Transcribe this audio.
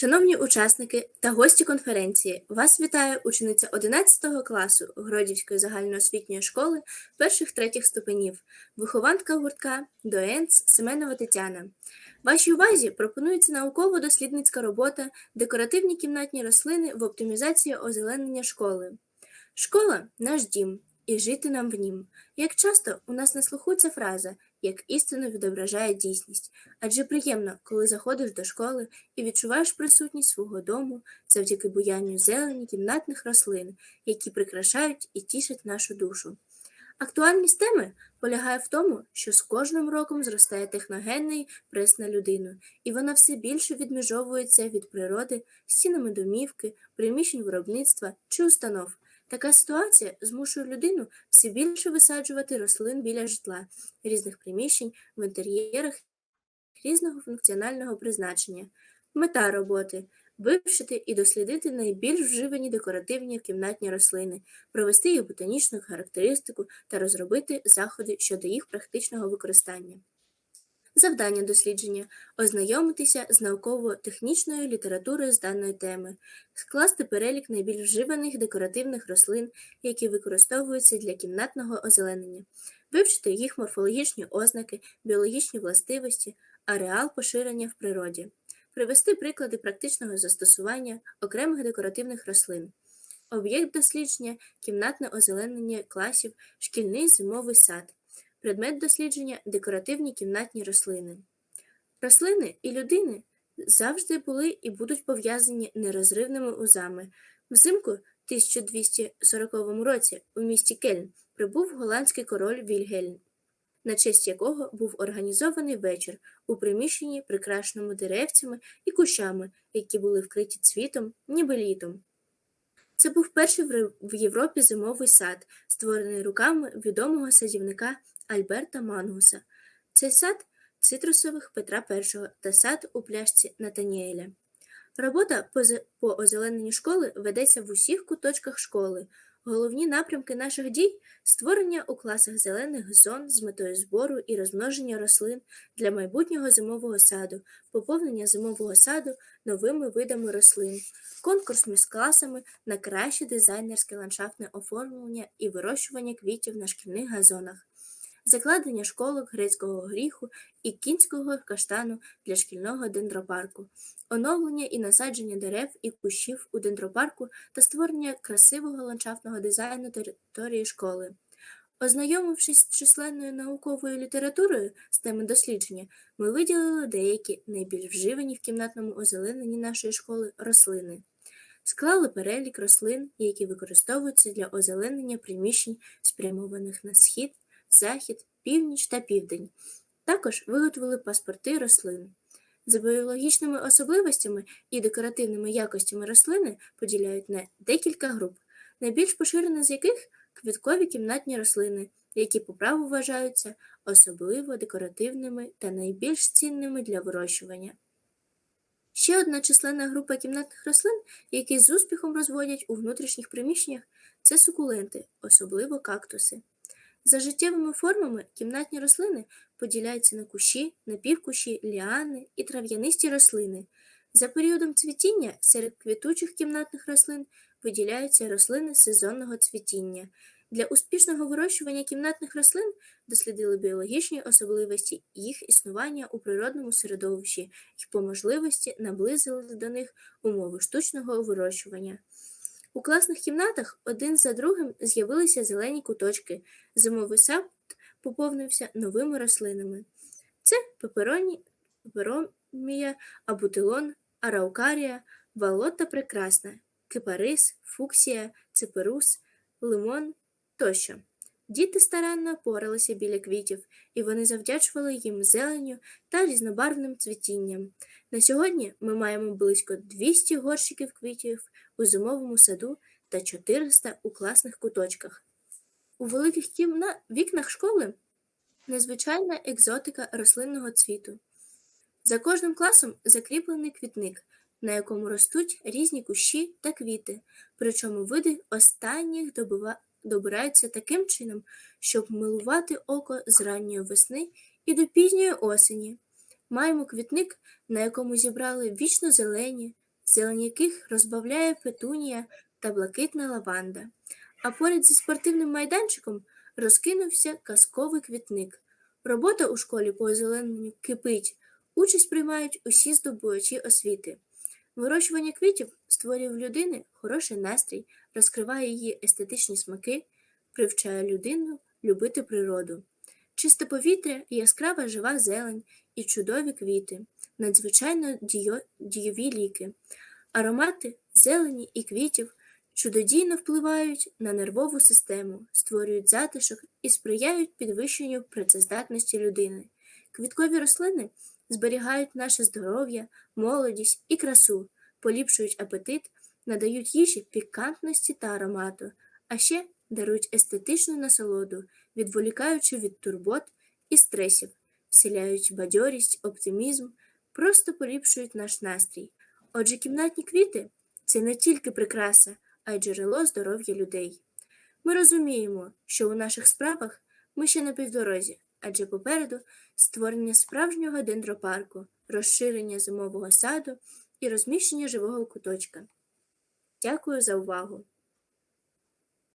Шановні учасники та гості конференції, вас вітає учениця 11 класу Гродівської загальноосвітньої школи перших третіх ступенів, вихованка гуртка Доенц Семенова Тетяна. Вашій увазі пропонується науково-дослідницька робота Декоративні кімнатні рослини в оптимізації озеленення школи. Школа наш дім, і жити нам в нім. Як часто у нас на слуху ця фраза, як істину відображає дійсність, адже приємно, коли заходиш до школи і відчуваєш присутність свого дому завдяки буянню зелені кімнатних рослин, які прикрашають і тішать нашу душу. Актуальність теми полягає в тому, що з кожним роком зростає техногенний прес на людину, і вона все більше відмежовується від природи стінами домівки, приміщень виробництва чи установ. Така ситуація змушує людину все більше висаджувати рослин біля житла, різних приміщень в інтер'єрах різного функціонального призначення. Мета роботи вивчити і дослідити найбільш вживані декоративні кімнатні рослини, провести їх ботанічну характеристику та розробити заходи щодо їх практичного використання. Завдання дослідження ознайомитися з науково-технічною літературою з даної теми, скласти перелік найбільш вживаних декоративних рослин, які використовуються для кімнатного озеленення, вивчити їх морфологічні ознаки, біологічні властивості, ареал поширення в природі, привести приклади практичного застосування окремих декоративних рослин. Об'єкт дослідження кімнатне озеленення класів, шкільний зимовий сад. Предмет дослідження декоративні кімнатні рослини. Рослини і людини завжди були і будуть пов'язані нерозривними узами. Взимку 1240 році у місті Кельн прибув голландський король Вільгельм, на честь якого був організований вечір у приміщенні, прикрашеному деревцями і кущами, які були вкриті цвітом, ніби літом. Це був перший в Європі зимовий сад, створений руками відомого садівника Альберта Мангуса. Цей сад цитрусових Петра І та сад у пляшці Натаніеля. Робота по озелененню школи ведеться в усіх куточках школи. Головні напрямки наших дій створення у класах зелених зон з метою збору і розмноження рослин для майбутнього зимового саду, поповнення зимового саду новими видами рослин, конкурс між класами на краще дизайнерське ландшафтне оформлення і вирощування квітів на шкільних газонах закладення школок грецького гріху і кінського каштану для шкільного дендропарку, оновлення і насадження дерев і кущів у дендропарку та створення красивого ландшафтного дизайну території школи. Ознайомившись з численною науковою літературою з теми дослідження, ми виділили деякі найбільш вживані в кімнатному озелененні нашої школи рослини. Склали перелік рослин, які використовуються для озеленення приміщень, спрямованих на схід, захід, північ та південь. Також виготовили паспорти рослин. За біологічними особливостями і декоративними якостями рослини поділяють на декілька груп, найбільш поширена з яких квіткові кімнатні рослини, які по праву вважаються особливо декоративними та найбільш цінними для вирощування. Ще одна численна група кімнатних рослин, які з успіхом розводять у внутрішніх приміщеннях, це сукуленти, особливо кактуси. За життєвими формами кімнатні рослини поділяються на кущі, напівкущі, ліани і трав'янисті рослини. За періодом цвітіння серед квітучих кімнатних рослин виділяються рослини сезонного цвітіння. Для успішного вирощування кімнатних рослин дослідили біологічні особливості їх існування у природному середовищі і по можливості наблизили до них умови штучного вирощування. У класних кімнатах один за другим з'явилися зелені куточки, зимовий сад поповнився новими рослинами. Це пепероні, пеперомія, абутилон, араукарія, валота прекрасна, кипарис, фуксія, циперус, лимон тощо. Діти старанно поралися біля квітів, і вони завдячували їм зеленню та різнобарвним цвітінням. На сьогодні ми маємо близько 200 горщиків квітів у зимовому саду та 400 у класних куточках. У великих кімна... вікнах школи незвичайна екзотика рослинного цвіту. За кожним класом закріплений квітник, на якому ростуть різні кущі та квіти, причому види останніх добива... добираються таким чином, щоб милувати око з ранньої весни і до пізньої осені. Маємо квітник, на якому зібрали вічно зелені, зелень яких розбавляє петунія та блакитна лаванда. А поряд зі спортивним майданчиком розкинувся казковий квітник. Робота у школі по озелененню кипить, участь приймають усі здобувачі освіти. Вирощування квітів створює в людини хороший настрій, розкриває її естетичні смаки, привчає людину любити природу. Чисте повітря, яскрава жива зелень і чудові квіти, надзвичайно дійові ліки. Аромати зелені і квітів чудодійно впливають на нервову систему, створюють затишок і сприяють підвищенню працездатності людини. Квіткові рослини зберігають наше здоров'я, молодість і красу, поліпшують апетит, надають їжі пікантності та аромату, а ще дарують естетичну насолоду, відволікаючи від турбот і стресів, вселяють бадьорість, оптимізм, просто поліпшують наш настрій. Отже, кімнатні квіти це не тільки прикраса, а й джерело здоров'я людей. Ми розуміємо, що у наших справах ми ще на півдорозі, адже попереду створення справжнього дендропарку, розширення зимового саду і розміщення живого куточка. Дякую за увагу!